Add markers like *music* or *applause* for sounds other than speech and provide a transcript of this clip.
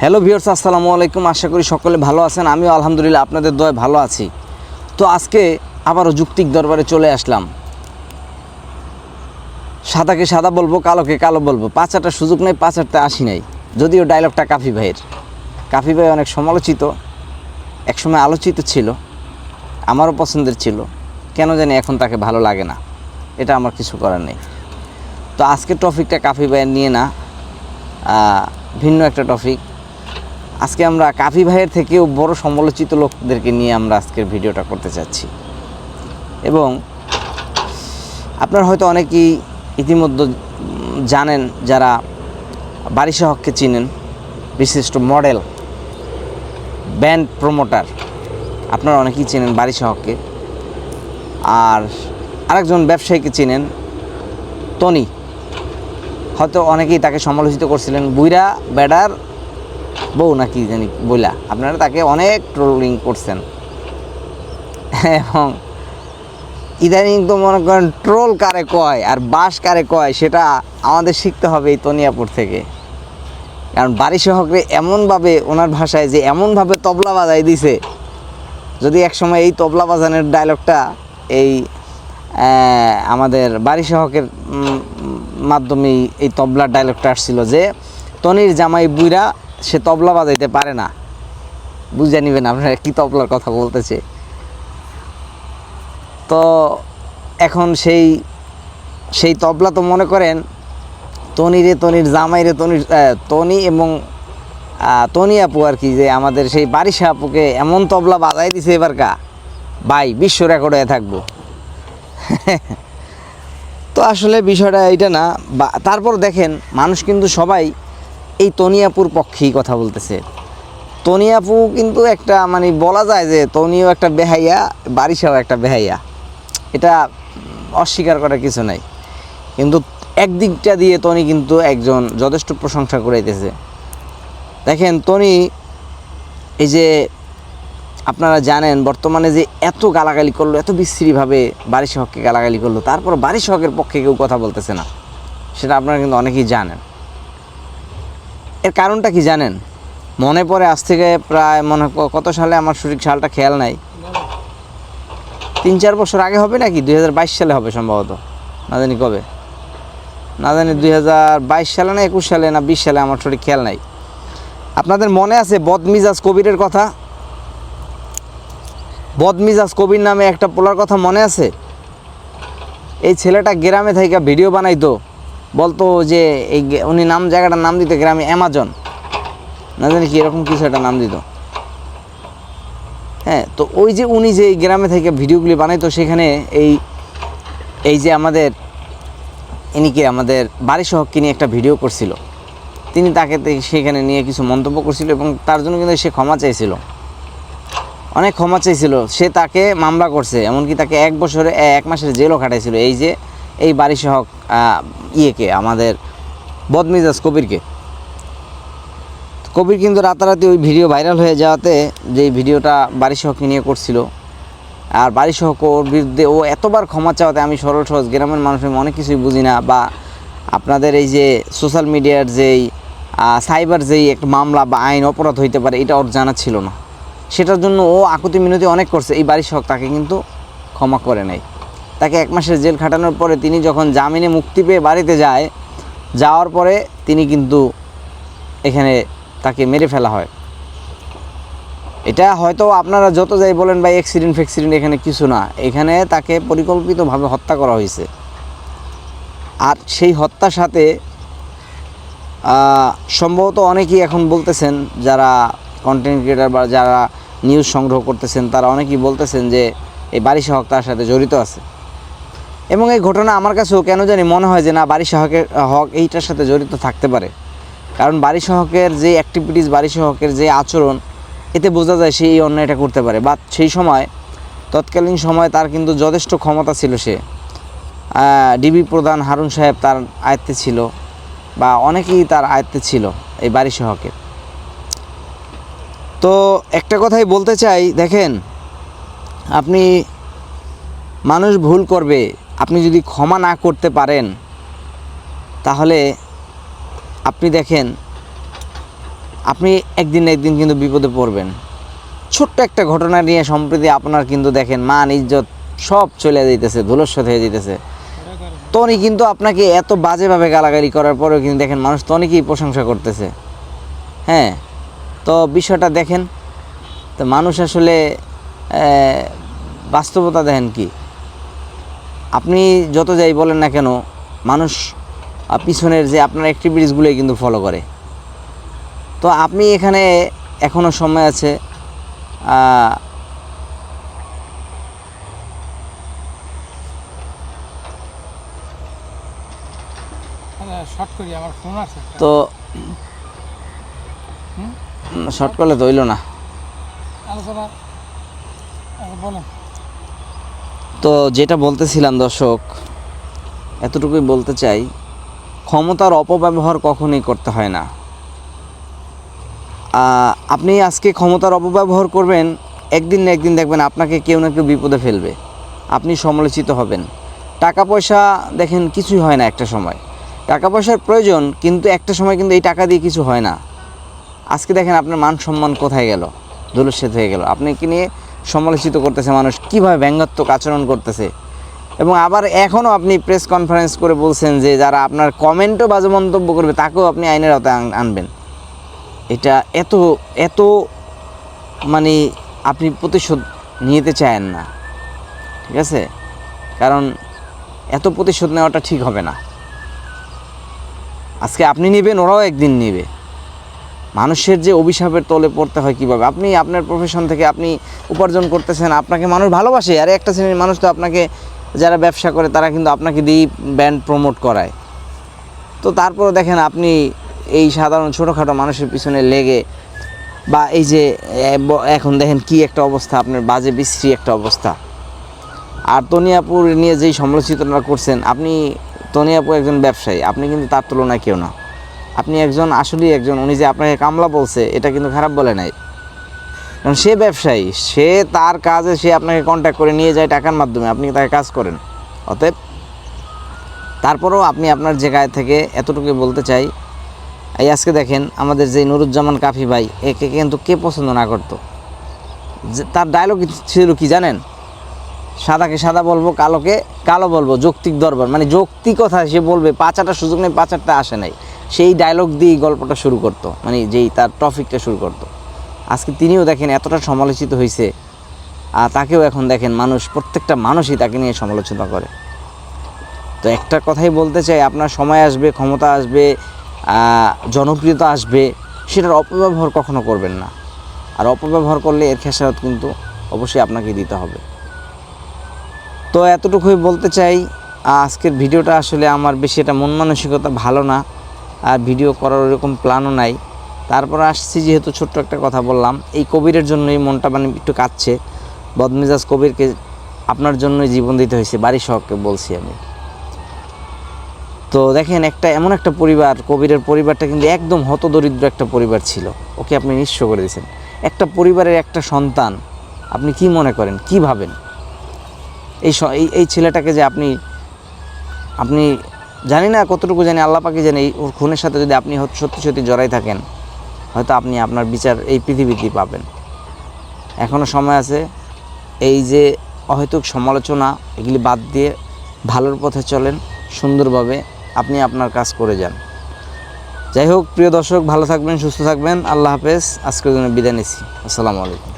Hello viewers, আসসালামু আলাইকুম। আশা করি সকলে ভালো আছেন। আমিও আলহামদুলিল্লাহ আপনাদের দয় ভালো আছি। তো আজকে আবারও যুক্তিক দরবারে চলে আসলাম। সাদাকে সাদা বলব, কালোকে কালো বলব। পাঁচ আটটা সুযোগ নেই পাঁচ আটটা আসি নাই। যদিও ডায়লগটা কাফি ভাইয়ের। কাফি ভাই অনেক সমালোচিত, একসময় আলোচিত ছিল, আমারও পছন্দের ছিল। কেন জানি এখন তাকে ভালো লাগে না। এটা আমার কিছু করার নেই। তো আজকে টপিকটা কাফি ভাইয়ের নিয়ে না ভিন্ন একটা টপিক আজকে আমরা কাফি ভাইয়ের থেকেও বড় সমালোচিত লোকদেরকে নিয়ে আমরা আজকের ভিডিওটা করতে চাচ্ছি। এবং আপনারা হয়তো অনেকেই ইতিমধ্যে জানেন যারা বারিশা হককে চিনেন, বিশিষ্ট মডেল, ব্যান্ড প্রমোটার, আপনারা অনেকেই চেনেন বারিশা হককে। আর আরেকজন ব্যবসায়ীকে চিনেন টনি। হয়তো অনেকেই তাকে সমালোচিত করছিলেন বুইরা বেডার বউ নাকি জানি বইলা? আপনারা তাকে অনেক ট্রোলিং করছেন। এবং ইদানিং তো মনে করেন ট্রোল কারে কয় আর বাস কারে কয়, সেটা আমাদের শিখতে হবে এই তনিয়াপুর থেকে। কারণ বাড়ি শহরে এমনভাবে ওনার ভাষায় যে এমনভাবে তবলা বাজাই দিছে, যদি একসময় এই তবলা বাজানের ডায়লগটা এই আমাদের বাড়ি সহকের মাধ্যমেই এই তবলার ডায়লগটা আসছিল যে, তনির জামাই বুইরা সে তবলা বাজাইতে পারে না। বুঝে নিবেন আপনারা কি তবলার কথা বলতেছে। তো এখন সেই সেই তবলা তো মনে করেন তনিরে তনির জামাইরে তনির তনি এবং তনি আপু আর কি যে আমাদের সেই বারিশা আপুকে এমন তবলা বাজাই দিছে এবার কা ভাই, বিশ্ব রেকর্ড হয়ে থাকব। *laughs* তো আসলে বিষয়টা এইটা না, বা, তারপর দেখেন মানুষ কিন্তু সবাই এই তনিয়াপুর পক্ষেই কথা বলতেছে। তনিয়াপু কিন্তু একটা মানে বলা যায় যে তনিও একটা বেহাইয়া, বারিশাও একটা বেহাইয়া। এটা অস্বীকার করার কিছু নাই। কিন্তু একদিকটা দিয়ে তনি কিন্তু একজন যথেষ্ট প্রশংসা করাইতেছে। দেখেন, তনি এই যে আপনারা জানেন, বর্তমানে যে এত গালাগালি করল, এত বিশ্রীভাবে বারিশ হককে গালাগালি করল তারপর বারিশ হকের পক্ষে কেউ কথা বলতেছে না। সেটা আপনারা কিন্তু অনেকেই জানেন। এর কারণটা কি জানেন? মনে পড়ে আজ থেকে প্রায় মনে কত সালে আমার সঠিক সালটা খেয়াল নাই। তিন চার বছর আগে হবে নাকি? দুই সালে হবে সম্ভবত। না জানি কবে। না জানি দুই সালে না একুশ সালে না বিশ সালে আমার সঠিক খেয়াল নাই। আপনাদের মনে আছে বদমিজাজ কবিরের কথা? বদমিজাজ কবির নামে একটা পোলার কথা মনে আছে? এই ছেলেটা গ্রামে থেকে ভিডিও বানাইতো। বলতো যে এই উনি নাম, জায়গাটার নাম দিত গ্রামে অ্যামাজন। না জানি কি এরকম কিছু একটা নাম দিত। হ্যাঁ তো ওই যে উনি যে এই গ্রামে থেকে ভিডিওগুলি বানাইতো, সেখানে এই এই যে আমাদের, ইনি কি আমাদের বাড়ি সহককে নিয়ে একটা ভিডিও করছিল। তিনি তাকে সেখানে নিয়ে কিছু মন্তব্য করছিল এবং তার জন্য কিন্তু সে ক্ষমা চাইছিল। অনেক ক্ষমা চাইছিল। সে তাকে মামলা করছে, এমনকি তাকে এক বছরে এক মাসের জেলও খাটাইছিল। এই যে, এই বাড়ি সহক ইয়েকে, আমাদের বদমিজাজ কবিরকে। কবির কিন্তু রাতারাতি ওই ভিডিও ভাইরাল হয়ে যাওয়াতে যে ভিডিওটা বাড়ি সহকে নিয়ে করছিল, আর বাড়ি সহক ওর বিরুদ্ধে ও এতবার ক্ষমা চাওয়াতে আমি সরল সহজ গ্রামের মানুষ, আমি অনেক কিছুই বুঝি না, বা আপনাদের এই যে সোশ্যাল মিডিয়ার যেই সাইবার যেই একটা মামলা বা আইন অপরাধ হইতে পারে, এটা ওর জানা ছিল না। সেটার জন্য ও আকুতি মিনতি অনেক করছে, এই বাড়ির শখ তাকে কিন্তু ক্ষমা করে নাই। তাকে এক মাসের জেল খাটানোর পরে তিনি যখন জামিনে মুক্তি পেয়ে বাড়িতে যায়, যাওয়ার পরে তিনি কিন্তু এখানে তাকে মেরে ফেলা হয়। এটা হয়তো আপনারা যত যাই বলেন ভাই অ্যাক্সিডেন্ট ফ্যাক্সিডেন্ট এখানে কিছু না। এখানে তাকে পরিকল্পিতভাবে হত্যা করা হয়েছে। আর সেই হত্যার সাথে সম্ভবত অনেকেই এখন বলতেছেন, যারা কন্টেন্ট ক্রিয়েটার বা যারা নিউজ সংগ্রহ করতেছেন, তারা অনেকেই বলতেছেন যে, এই বারিশা হক তার সাথে জড়িত আছে। এবং এই ঘটনা আমার কাছেও কেন জানি মনে হয় যে না, বারিশা হকের হক এইটার সাথে জড়িত থাকতে পারে। কারণ বারিশা হকের যে অ্যাক্টিভিটিস বারিশা হকের যে আচরণ, এতে বোঝা যায় সে এই অন্যায়টা করতে পারে। বা সেই সময়, তৎকালীন সময় তার কিন্তু যথেষ্ট ক্ষমতা ছিল সে। ডিবি প্রধান হারুন সাহেব তার আয়ত্তে ছিল, বা অনেকেই তার আয়ত্তে ছিল এই বারিশা হকের। তো একটা কথাই বলতে চাই, দেখেন, আপনি মানুষ ভুল করবে আপনি যদি ক্ষমা না করতে পারেন, তাহলে আপনি দেখেন, আপনি একদিন একদিন কিন্তু বিপদে পড়বেন। ছোট্ট একটা ঘটনা নিয়ে সম্প্রতি আপনার কিন্তু দেখেন মান, ইজ্জত সব চলে যাইতেছে ধুলস্বত হয়ে যেতেছে তনি কিন্তু আপনাকে এত বাজেভাবে গালাগালি করার পরেও কিন্তু দেখেন মানুষ তনিকেই প্রশংসা করতেছে। হ্যাঁ তো বিষয়টা দেখেন, তো মানুষ আসলে বাস্তবতা দেখেন কি? আপনি যত যাই বলেন না কেন মানুষ পিছনের যে আপনার অ্যাক্টিভিটিসগুলোই কিন্তু ফলো করে। তো আপনি এখানে এখনও সময় আছে একটা। তো শর্ট করলে তো হইল না। আলোচনা আচ্ছা, বলেন। তো যেটা বলতেছিলাম দর্শক, এতটুকুই বলতে চাই, ক্ষমতার অপব্যবহার কখনোই করতে হয় না। আপনি আজকে ক্ষমতার অপব্যবহার করবেন, একদিন না একদিন দেখবেন আপনাকে কেউ না কেউ বিপদে ফেলবে। আপনি সমালোচিত হবেন। টাকা পয়সা দেখেন কিছুই হয় না একটা সময়। টাকা পয়সার প্রয়োজন, কিন্তু একটা সময় কিন্তু এই টাকা দিয়ে কিছু হয় না। আজকে দেখেন আপনার মান সম্মান কোথায় গেল? ধুলুচ্ছেদ হয়ে গেল। আপনি কি নিয়ে সমালোচিত করতেছে মানুষ, কীভাবে ব্যঙ্গাত্মক আচরণ করতেছে। এবং আবার এখনও আপনি প্রেস কনফারেন্স করে বলছেন যে যারা আপনার কমেন্টও বাজে মন্তব্য করবে, তাকেও আপনি আইনের আওতায় আনবেন। এটা এত এত মানে আপনি প্রতিশোধ নিতে চায়েন না। ঠিক আছে? কারণ এত প্রতিশোধ নেওয়াটা ঠিক হবে না। আজকে আপনি নেবেন, ওরাও একদিন নেবে। মানুষের যে অভিশাপের তলে পড়তে হয় কীভাবে? আপনি আপনার প্রফেশন থেকে আপনি উপার্জন করতেছেন, আপনাকে মানুষ ভালোবাসে, আর একটা শ্রেণির মানুষ তো আপনাকে যারা ব্যবসা করে তারা কিন্তু আপনাকে দিয়েই ব্যান্ড প্রমোট করায়। তো তারপরে দেখেন আপনি এই সাধারণ ছোটোখাটো মানুষের পিছনে লেগে বা এই যে এখন দেখেন কি একটা অবস্থা, আপনার বাজে বিশ্রী একটা অবস্থা। আর তনিয়াপুর নিয়ে যেই সমালোচনা করছেন, আপনি তনিয়াপুর একজন ব্যবসায়ী, আপনি কিন্তু তার তুলনায় কেউ না। আপনি একজন আসলেই একজন, উনি যে আপনাকে কামলা বলছে, এটা কিন্তু খারাপ বলে নাই। কারণ সে ব্যবসায়ী, সে তার কাজে সে আপনাকে কন্ট্যাক্ট করে নিয়ে যায় টাকার মাধ্যমে, আপনি তাকে কাজ করেন। অতএব, তারপরেও আপনি আপনার জায়গায় থেকে এতটুকু বলতে চাই, এই আজকে দেখেন, আমাদের যে নুরুজ্জামান কাফি ভাই, একে কিন্তু কে পছন্দ না করতো? তার ডায়লগ ছিল কি জানেন? সাদাকে সাদা বলব, কালোকে কালো বলব, যৌক্তিক দরবার মানে যৌক্তিকতা সে বলবে পাঁচাটা সুযোগ নেই, পাঁচারটা আসে নাই। সেই ডায়লগ দিয়েই গল্পটা শুরু করতো মানে যেই তার টপিকটা শুরু করতো। আজকে তিনিও দেখেন এতটা সমালোচিত হয়েছে আর তাকেও এখন দেখেন মানুষ, প্রত্যেকটা মানুষই তাকে নিয়ে সমালোচনা করে। তো একটা কথাই বলতে চাই, আপনার সময় আসবে, ক্ষমতা আসবে জনপ্রিয়তা আসবে, সেটার অপব্যবহার কখনো করবেন না। আর অপব্যবহার করলে এর খেসারত কিন্তু অবশ্যই আপনাকে দিতে হবে। তো এতটুকুই বলতে চাই আজকের ভিডিওটা আসলে আমার বেশি এটা মন মানসিকতা ভালো না। আর ভিডিও করার ওরকম প্ল্যানও নাই। তারপর আসছি যেহেতু ছোট্ট একটা কথা বললাম, এই কবিরের জন্যই মনটা মানে একটু কাঁদছে। বদমেজাজ কবিরকে আপনার জন্যই জীবন দিতে হয়েছে বাড়ি সহকে বলছি আমি। তো দেখেন, একটা এমন একটা পরিবার, কবিরের পরিবারটা কিন্তু একদম হতদরিদ্র একটা পরিবার ছিল। ওকে আপনি নিঃস্ব করে দিয়েছেন। একটা পরিবারের একটা সন্তান, আপনি কি মনে করেন, কি ভাবেন? এই এই ছেলেটাকে যে আপনি আপনি জানি না, কতটুকু জানি, আল্লাহ পাকে জানি ওর খুনের সাথে যদি আপনি সত্যি সত্যি জড়াই থাকেন, হয়তো আপনি আপনার বিচার এই পৃথিবীতেই পাবেন। এখনও সময় আছে, এই যে অহেতুক সমালোচনা, এগুলি বাদ দিয়ে ভালোর পথে চলেন, সুন্দরভাবে আপনি আপনার কাজ করে যান। যাই হোক, প্রিয় দর্শক, ভালো থাকবেন, সুস্থ থাকবেন, আল্লাহ হাফেজ, আজকের জন্য বিদায় নিচ্ছি। আসসালামু আলাইকুম।